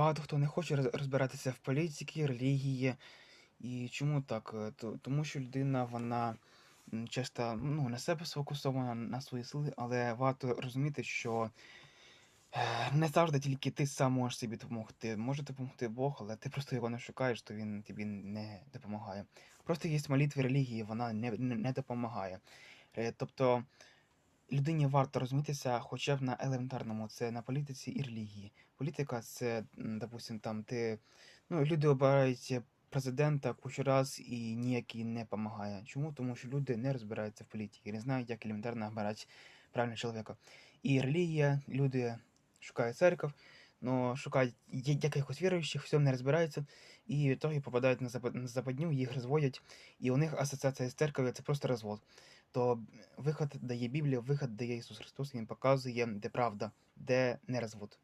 багато хто не хоче розбиратися в політиці, релігії. І чому так? Е, Тому що людина, вона часто ну, на себе сфокусована на свої сили, але варто розуміти, що е, не завжди тільки ти сам можеш собі допомогти. Може допомогти Бог, але ти просто його не шукаєш, то він тобі не допомагає. Просто є молитва релігії, вона не, не, допомагає. Е, Тобто людині варто розумітися хоча б на елементарному, це на політиці і релігії. Політика це, допустим, там ти. Ну, люди обирають президента кучу раз і ніякий не допомагає. Чому? Тому що люди не розбираються в політиці, не знають, як елементарно обирати правильного чоловіка. І релігія, люди шукають церков, но шукають якихось віруючих, в цьому не розбираються, і в ітогі попадають на запад- на западню, їх розводять, і у них асоціація з церков'ю це просто розвод. То виход дає Біблія, виход дає Ісус Христос, Він показує, де правда, де не розвод.